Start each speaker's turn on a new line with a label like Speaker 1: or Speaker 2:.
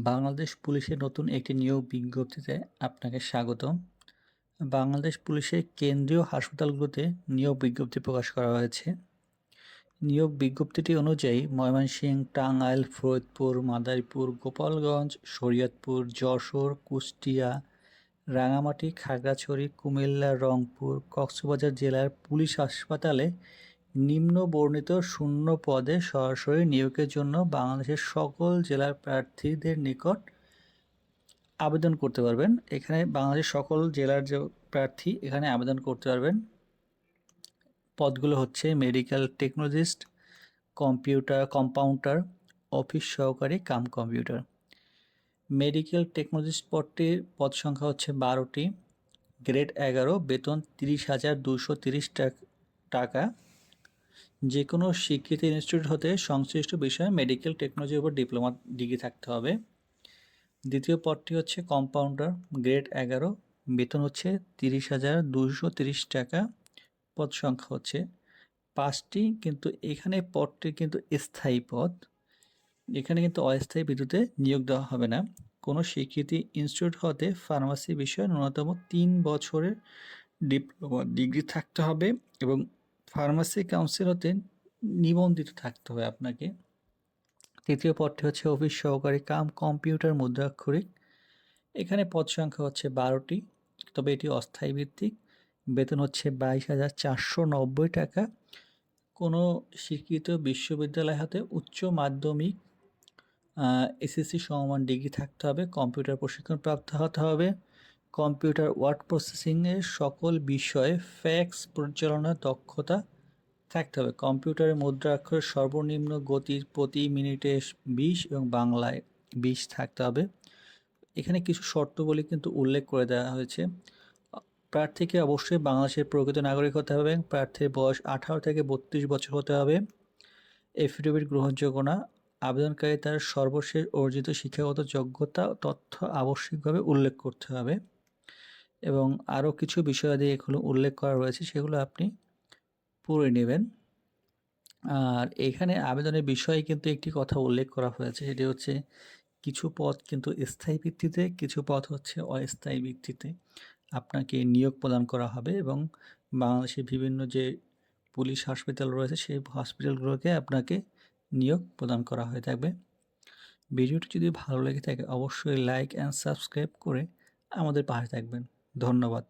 Speaker 1: বাংলাদেশ পুলিশের নতুন একটি নিয়োগ বিজ্ঞপ্তিতে আপনাকে স্বাগতম। বাংলাদেশ পুলিশের কেন্দ্রীয় হাসপাতালগুলোতে নিয়োগ বিজ্ঞপ্তি প্রকাশ করা হয়েছে। নিয়োগ বিজ্ঞপ্তিটি অনুযায়ী ময়মনসিংহ, টাঙ্গাইল, ফরিদপুর, মাদারীপুর, গোপালগঞ্জ, শরীয়তপুর, যশোর, কুষ্টিয়া রাঙামাটি খাগড়াছড়ি, কুমিল্লা, রংপুর, কক্সবাজার জেলার পুলিশ হাসপাতালে নিম্ন বর্ণিত শূন্য পদে সরাসরি নিয়োগের জন্য বাংলাদেশের সকল জেলার প্রার্থীদের নিকট আবেদন করতে পারবেন। এখানে বাংলাদেশের সকল জেলার যে প্রার্থী এখানে আবেদন করতে পারবেন। পদগুলো হচ্ছে medical technologist, computer, compounder, office সহকারী, কাম কম্পিউটার। মেডিকেল টেকনোলজিস্ট পদটির পদ সংখ্যা হচ্ছে বারোটি। গ্রেড এগারো, বেতন তিরিশ হাজার দুশো তিরিশ টাকা। যে কোনো শিক্ষিত ইনস্টিটিউট হতে সংশ্লিষ্ট বিষয়ে মেডিকেল টেকনোলজির উপর ডিপ্লোমা ডিগ্রি থাকতে হবে। দ্বিতীয় পদটি হচ্ছে কম্পাউন্ডার, গ্রেড এগারো। বেতন হচ্ছে তিরিশ হাজার দুশো তিরিশ টাকা, পদ সংখ্যা হচ্ছে পাঁচটি, কিন্তু এখানে পদটি কিন্তু স্থায়ী পদ। এখানে কিন্তু অস্থায়ী বিদ্যুতে নিয়োগ দেওয়া হবে না। কোনো স্বীকৃতি ইনস্টিটিউট হতে ফার্মাসি বিষয়ে ন্যূনতম তিন বছরের ডিপ্লোমা ডিগ্রি থাকতে হবে এবং ফার্মাসি কাউন্সিল হতে নিবন্ধিত থাকতে হবে আপনাকে। তৃতীয় পদটি হচ্ছে অফিস সহকারী কাম কম্পিউটার মুদ্রাক্ষরিক। এখানে পদ সংখ্যা হচ্ছে বারোটি, তবে এটি অস্থায়ী ভিত্তিক। বেতন হচ্ছে বাইশ হাজার চারশো নব্বই টাকা। কোনো স্বীকৃত বিশ্ববিদ্যালয় হাতে উচ্চ মাধ্যমিক এসএসসি সমমান ডিগ্রি থাকতে হবে, কম্পিউটার প্রশিক্ষণ প্রাপ্ত হতে হবে। কম্পিউটার ওয়ার্ড প্রসেসিংয়ের সকল বিষয়ে ফ্যাক্স পরিচালনার দক্ষতা থাকতে হবে। কম্পিউটারে মুদ্রাক্ষরের সর্বনিম্ন গতির প্রতি মিনিটে বিশ এবং বাংলায় বিশ থাকতে হবে। এখানে কিছু শর্তগুলি কিন্তু উল্লেখ করে দেওয়া হয়েছে। প্রার্থীকে অবশ্যই বাংলাদেশের প্রকৃত নাগরিক হতে হবে প্রার্থীর বয়স আঠারো থেকে বত্রিশ বছর হতে হবে। এফিডেভিট গ্রহণযোগ্য না। আবেদনকারী তার সর্বশেষ অর্জিত শিক্ষাগত যোগ্যতা, তথ্য আবশ্যিকভাবে উল্লেখ করতে হবে। এবং আরও কিছু বিষয়াদি এগুলো উল্লেখ করা রয়েছে, সেগুলো আপনি পড়ে নেবেন। আর এখানে আবেদনের বিষয়ে কিন্তু একটি কথা উল্লেখ করা হয়েছে, সেটি হচ্ছে কিছু পদ কিন্তু স্থায়ী ভিত্তিতে, কিছু পদ হচ্ছে অস্থায়ী ভিত্তিতে আপনাকে নিয়োগ প্রদান করা হবে এবং বাংলাদেশের বিভিন্ন যে পুলিশ হাসপাতাল রয়েছে, সেই হসপিটালগুলোকে আপনাকে নিয়োগ প্রদান করা হয়ে থাকবে। ভিডিওটি যদি ভালো লেগে থাকে, অবশ্যই লাইক অ্যান্ড সাবস্ক্রাইব করে আমাদের পাশে থাকবেন। ধন্যবাদ।